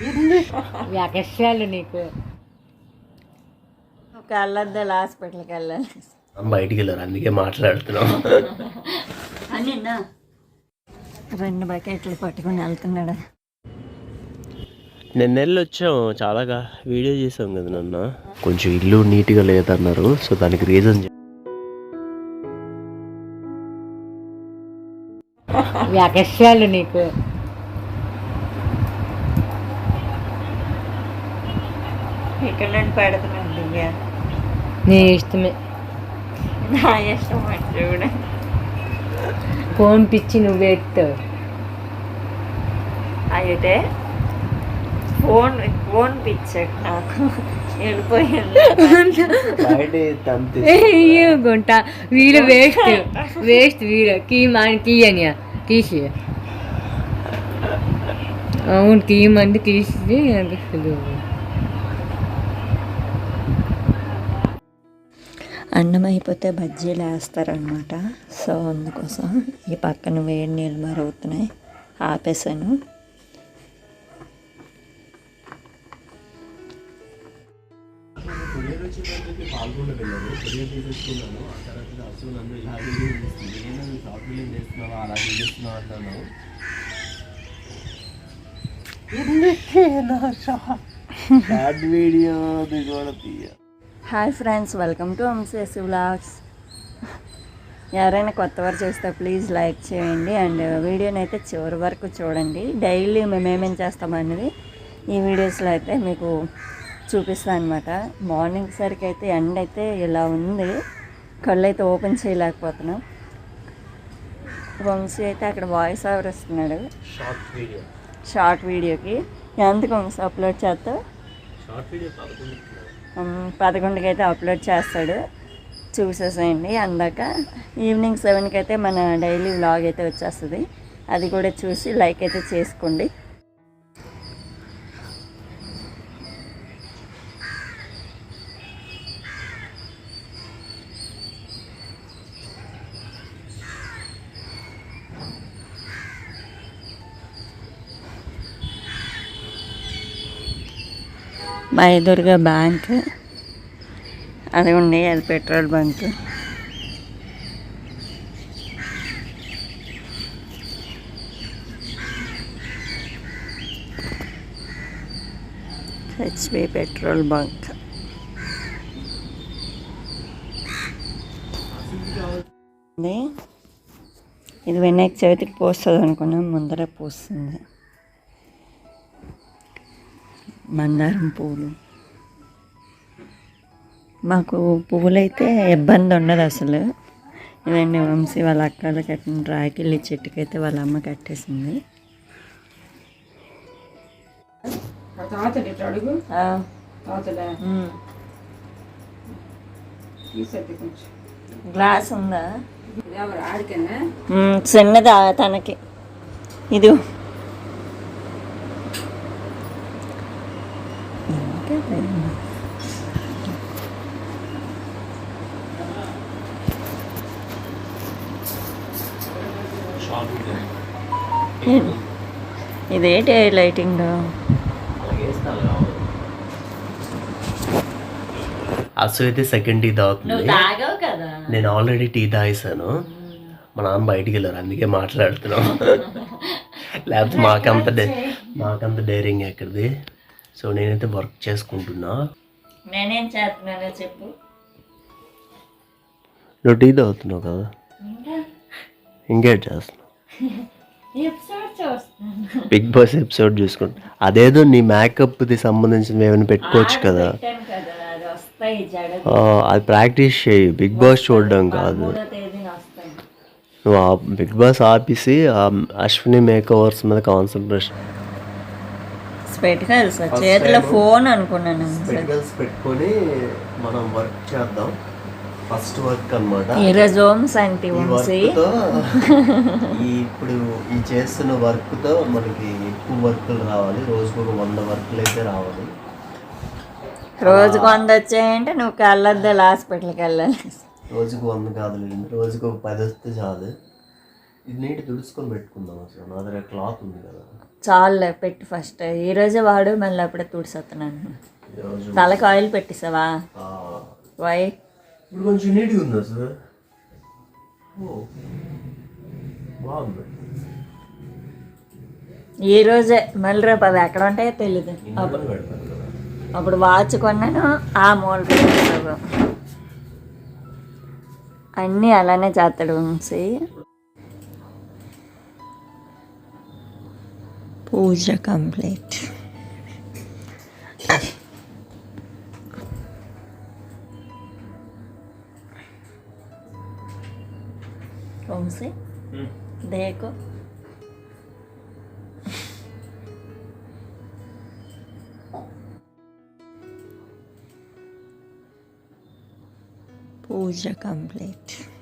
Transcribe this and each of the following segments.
ఎగస్ట్రాలు నీకు. ఒక అల్లద్దాలు హాస్పిటల్కి వెళ్ళాలి. బయటికి వెళ్ళారు అందుకే మాట్లాడుతున్నాం. రెండు బకెట్లు పట్టుకొని వెళ్తున్నాడు. నేను నెల్లు వచ్చాం చాలాగా వీడియో చేసాం కదా నన్ను. కొంచెం ఇల్లు నీట్గా లేదన్నారు సో దానికి రీజన్ ఎగస్ట్రాలు నీకు. ఇక్కడ నుండి పెడుతున్నాడు దివ్య నీ ఇష్టమే. నా ఇష్టం అంటే కూడా ఫోన్ పిచ్చి నువ్వు ఎత్తావు అయితే ఫోన్ ఫోన్ పిచ్చాడు నాకు. గుంట. వీడు వేస్ట్ వేస్ట్ వీడు. కీ మాని తీయని తీసి అవును తీయమంది తీసి అసలు అన్నం అయిపోతే బజ్జీలు వేస్తారనమాట సో అందుకోసం ఈ పక్కన వేడి నీళ్ళు మరుగుతున్నాయి ఆపేసాను. Video hi friends welcome to వంశేసి vlogs ఎవరైనా కొత్త వారు చూస్తే ప్లీజ్ లైక్ చేయండి అండ్ వీడియోని అయితే చివరి వరకు చూడండి. డైలీ మేము ఏమేం చేస్తామనేది ఈ వీడియోస్లో అయితే మీకు చూపిస్తాను అనమాట మార్నింగ్ సరికి అయితే ఎండ అయితే ఇలా ఉంది. కళ్ళు అయితే ఓపెన్ చేయలేకపోతున్నాం. వంశీ అయితే అక్కడ వాయిస్ ఓవర్ ఇస్తున్నాడు. షార్ట్ వీడియో షార్ట్ వీడియోకి ఎంతకు వంశీ అప్లోడ్ చేస్తావు? పదకొండుకి అయితే అప్లోడ్ చేస్తాడు. చూసేసేయండి. అందాక ఈవినింగ్ సెవెన్కి అయితే మన డైలీ వ్లాగ్ అయితే వచ్చేస్తుంది. అది కూడా చూసి లైక్ అయితే చేసుకోండి. మా బ్యాంక్. అది ఉంది అది petrol bunk. HP petrol bunk. ఇది ఇది వినాయక చవితికి పోస్తుంది అనుకున్నాం ముందర పోస్తుంది. మందారం పువ్వులు మాకు పువ్వులైతే ఇబ్బంది ఉండదు అసలు. ఇదండి వంశీ వాళ్ళ అక్కలు కట్టిన రాకిళ్ళి చెట్టుకైతే వాళ్ళ అమ్మ కట్టేసింది. గ్లాస్ ఉందా చిన్నదా తనకి. ఇది షార్ట్ వీడియో ఇదేంటి లైటింగ్ అసలు అయితే సెకండ్ టీ తాగుతుంది. నేను ఆల్రెడీ టీ తాగేసాను మా నాన్న బయటికి వెళ్ళారు అందుకే మాట్లాడుతున్నాం. లేకపోతే మాకంత డే మాకంత డైరింగ్ ఎక్కడిది? సో నేనైతే వర్క్ చేసుకుంటున్నా. నేనేం చేస్తున్నానో చెప్పు. నువ్వు టీ తాగుతున్నావు కదా? ఇంకేట్ చేస్తున్నావు? బిగ్ బాస్ ఎపిసోడ్ చూసుకుంటా. అదేదో నీ మేకప్ది సంబంధించిన ఏమైనా పెట్టుకోవచ్చు కదా. అది ప్రాక్టీస్ చేయి. బిగ్ బాస్ చూడడం కాదు. నువ్వు ఆ బిగ్ బాస్ ఆపేసి అశ్విని మేక్ ఓవర్స్ మీద కాన్సన్ట్రేషన్ స్పెటికల్స్ చేతిలో ఫోన్ అనుకున్నాను స్పెటికల్స్ పెట్టుకొని మనం వర్క్ చేద్దాం. ఫస్ట్ వర్క్ అన్నమాట. ఈరోజు ఓం శాంతి ఈ వంశీ ఈ ఇప్పుడు ఈ చేస్తున్న వర్క్తో మనకి ఎక్కువ వర్కులు రావాలి. రోజుకు ఒక వంద వర్కులు అయితే రావాలి. రోజుకు వంద వచ్చాయంటే నువ్వు కళ్ళద్దాలు హాస్పిటల్కి వెళ్ళాలి. రోజుకు వంద కాదు రోజుకు ఒక పది వస్తే చాలు. ఇది నీటి తుడుచుకొని పెట్టుకుందాం అసలు. నా దగ్గర క్లాత్ ఉంది కదా. చాలులే పెట్టి ఫస్ట్. ఈరోజే వాడు మళ్ళీ అప్పుడే తుడిసేస్తున్నాను తలకి ఆయిల్ పెట్టేసావా? వై ఇప్పుడు కొంచెం నీట్గా ఉందా సార్? ఓ బాగుంది. ఈ రోజే మళ్ళీ రేపు అవి ఎక్కడ ఉంటాయో కదా. అప్పుడు వాచ్ కొన్నాను ఆ మూల అన్నీ అలానే చేస్తాడు వంశీ. పూజ కంప్లీట్. వంశీ దేకో పూజ కంప్లీట్ వంశీ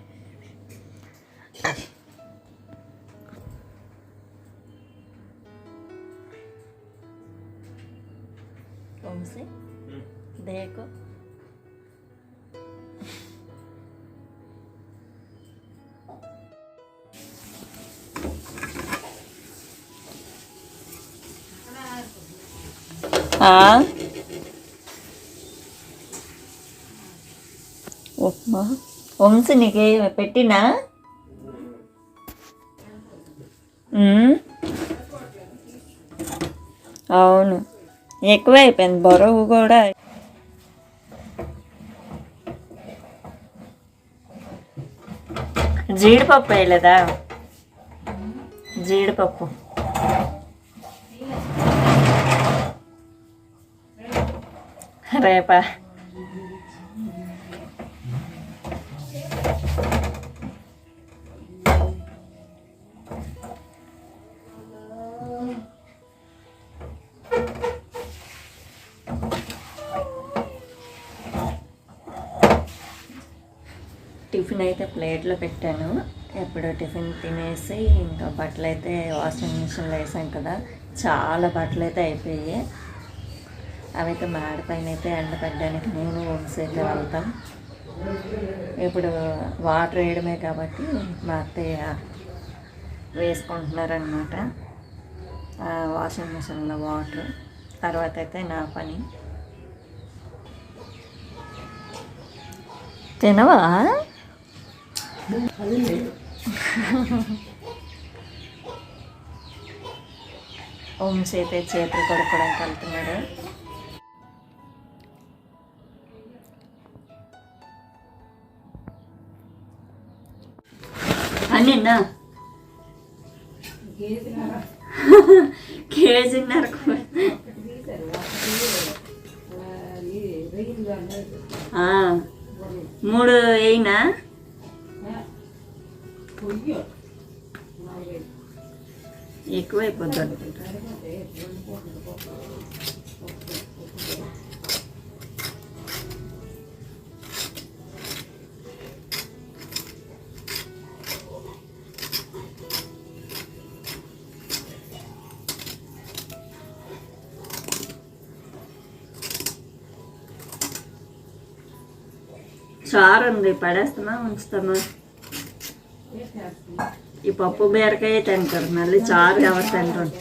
ఉప్మా వంశీ నీకే పెట్టినా అవును ఎక్కువ అయిపోయింది బరువు కూడా జీడిపప్పు వేయలేదా? జీడిపప్పు. రేపా. టిఫిన్ అయితే ప్లేట్లో పెట్టాను. ఎప్పుడో టిఫిన్ తినేసి ఇంకా బట్టలు అయితే వాషింగ్ మిషన్లో వేసాం కదా. చాలా బట్టలు అయితే అయిపోయాయి. అవైతే మాడి పైన అయితే ఎండపెట్టడానికి నేను వంశీ అయితే వెళ్తాం. ఇప్పుడు వాటర్ వేయడమే కాబట్టి మా అత్తయ్య వేసుకుంటున్నారనమాట వాషింగ్ మిషన్లో వాటర్. తర్వాత అయితే నా పని. తినవా? ఓం అయితే చేతులు కొడుకోవడానికి వెళ్తున్నాడు. నిన్న కేజీన్నర మూడు వేయినా? ఎక్కువైపోద్ది అనుకుంటా. చారు ఉంది పడేస్తామా ఉంచుతామా ఈ పప్పు బీరకాయ తింటారు మళ్ళీ చారు ఎవరు తింటారు?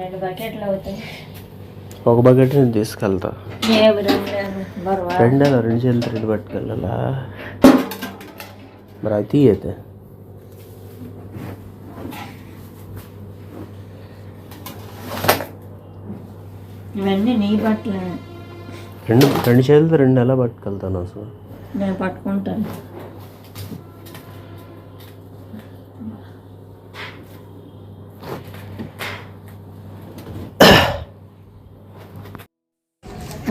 రెండు బకెట్లు అవుతాయి. ఒక బకెట్ నేను తీసుకెళ్తా. రెండు బరువా? రెండు అలా రెండు చేతులు రెండు పట్టుకెళ్ళాలా? మరి అది తీయతే ఇవన్నీ నీ బట్టలే. రెండు రెండు చేతులతో రెండు ఎలా పట్టుకెళ్తాను అసలు. నేను పట్టుకుంటాను.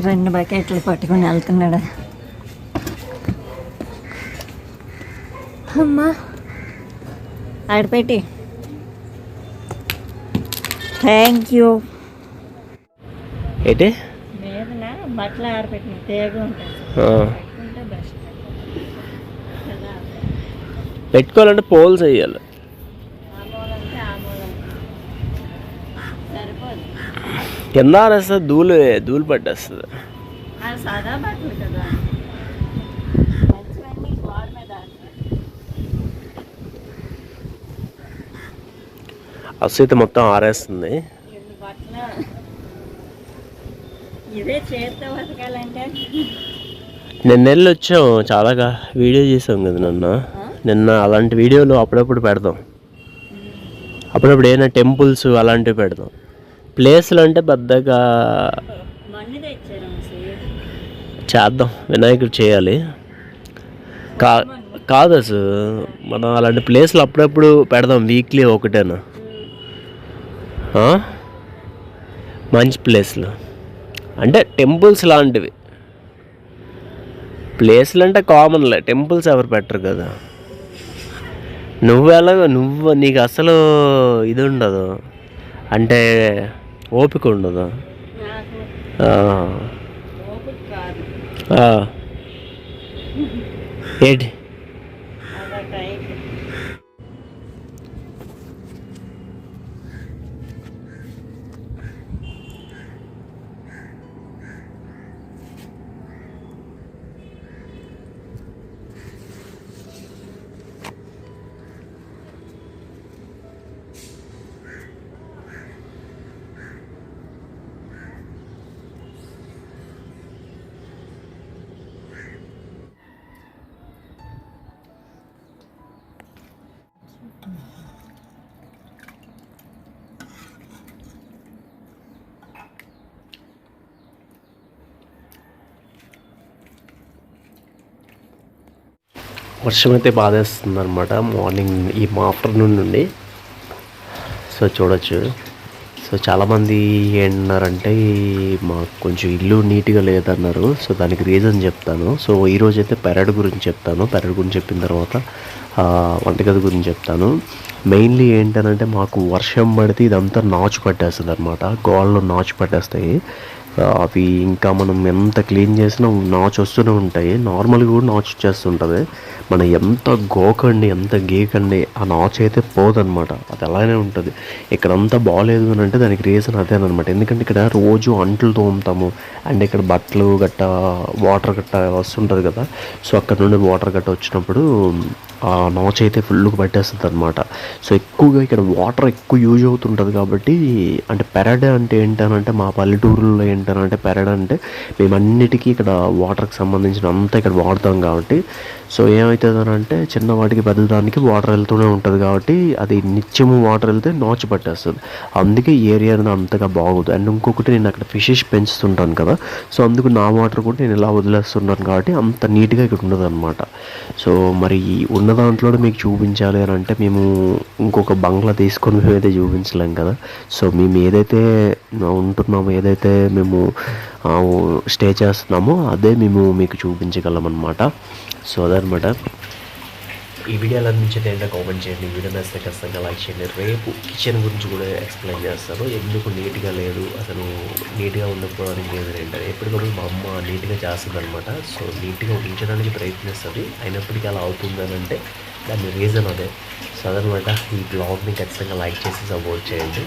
రెండు బకెట్లు పట్టుకొని వెళ్తున్నాడు. అమ్మా. ఆడపెట్టి. థ్యాంక్ యూ ఏంటి? బట్టలు ఆరబెట్టిన తేగ పెట్టుకోవాలంటే పోల్స్ వేయాలి ఆ మూలంటే ఆ మూలం సరిపోదు కింద ఆరేస్తే ధూళి ధూళి పట్టేస్తుంది. అయితే మొత్తం ఆరేస్తుంది. ఎన్ని బట్టలు. ఇదే చేత్తో బతకాలంటే. నిన్న వెళ్ళి వచ్చాం చాలాగా వీడియో చేసాం కదా నిన్న. నిన్న అలాంటి వీడియోలు అప్పుడప్పుడు పెడదాం అప్పుడప్పుడు ఏమైనా టెంపుల్స్ అలాంటివి పెడదాం ప్లేస్లు అంటే పెద్దగా చేద్దాం. వినాయకుడు చేయాలి. కా కాదు అసలు. మనం అలాంటి ప్లేస్లు అప్పుడప్పుడు పెడదాం. వీక్లీ ఒకటేనా? మంచి ప్లేస్లు. అంటే టెంపుల్స్ లాంటివి. ప్లేస్లు అంటే కామన్లే. టెంపుల్స్ ఎవరు పెట్టరు కదా. నువ్వు ఎలాగో నువ్వు నీకు అసలు ఇది ఉండదు. అంటే ఓపిక ఉండదు. ఏంటి అదొక టైప్ వర్షం అయితే బాధేస్తుంది అనమాట మార్నింగ్ ఈ ఆఫ్టర్నూన్ నుండి. సో చూడొచ్చు. సో చాలామంది ఏంటన్నారంటే మాకు కొంచెం ఇల్లు నీట్గా లేదన్నారు. సో దానికి రీజన్ చెప్తాను. సో ఈరోజు అయితే పెరడ్ గురించి చెప్తాను. పెరడ్ గురించి చెప్పిన తర్వాత వంటగది గురించి చెప్తాను. మెయిన్లీ ఏంటనంటే మాకు వర్షం పడితే ఇదంతా నాచు పట్టేస్తుంది అనమాట గోళ్ళు నాచు పట్టేస్తాయి అవి ఇంకా మనం ఎంత క్లీన్ చేసినా నాచ్ వస్తూనే ఉంటాయి. నార్మల్గా కూడా నాచ్ వచ్చేస్తుంటుంది. మనం ఎంత గోకండి ఎంత గీకండి ఆ నాచు అయితే పోదనమాట అది అలానే ఉంటుంది. ఇక్కడ అంతా బాగాలేదు అని అంటే దానికి రీజన్ అదేనమాట ఎందుకంటే ఇక్కడ రోజు అంట్లు తోముతాము. అండ్ ఇక్కడ బట్టలు గట్ట వాటర్ గట్ట వస్తుంటుంది కదా. సో అక్కడ నుండి వాటర్ గట్ట వచ్చినప్పుడు ఆ నాచు అయితే ఫుల్గా పట్టేస్తుంది అనమాట సో ఎక్కువగా ఇక్కడ వాటర్ ఎక్కువ యూజ్ అవుతుంటుంది కాబట్టి అంటే పెరడే అంటే ఏంటనంటే మా పల్లెటూరులో ఏంటనంటే పెరడ్ అంటే మేము అన్నిటికీ ఇక్కడ వాటర్కి సంబంధించిన అంతా ఇక్కడ వాడతాం కాబట్టి సో ఏమవుతుంది అంటే చిన్న వాటికి పెద్ద దానికి వాటర్ వెళ్తూనే ఉంటుంది కాబట్టి అది నిత్యము వాటర్ వెళ్తే నాచు పట్టేస్తుంది. అందుకే ఏరియా అనేది అంతగా బాగోదు. అండ్ ఇంకొకటి నేను అక్కడ ఫిషెస్ పెంచుతుంటాను కదా సో అందుకు నా వాటర్ కూడా నేను ఇలా వదిలేస్తున్నాను కాబట్టి అంత నీట్గా ఇక్కడ ఉండదు అనమాట సో మరి ఉన్న దాంట్లో మీకు చూపించాలి అని అంటే మేము ఇంకొక బంగ్లా తీసుకొని మేమైతే చూపించలేం కదా. సో మేము ఏదైతే ఉంటున్నామో ఏదైతే మేము స్టే చేస్తున్నామో అదే మేము మీకు చూపించగలం అనమాట సో అదనమాట. ఈ వీడియోలో అందించేది ఏంటో కామెంట్ చేయండి. వీడియో నచ్చితే ఖచ్చితంగా లైక్ చేయండి. రేపు కిచెన్ గురించి కూడా ఎక్స్ప్లెయిన్ చేస్తాను. ఎందుకు నీట్గా లేదు? అసలు నీట్గా ఉండకపోవడానికి రీజన్ ఏంటంటే ఎప్పటికప్పుడు మా అమ్మ నీట్గా చేస్తుంది అనమాట సో నీట్గా ఉంచడానికి ప్రయత్నిస్తుంది. అయినప్పటికీ అలా అవుతుంది అని అంటే దాని రీజన్ అదే. సో అదనమాట. ఈ బ్లాగ్ని ఖచ్చితంగా లైక్ చేసి సపోర్ట్ చేయండి.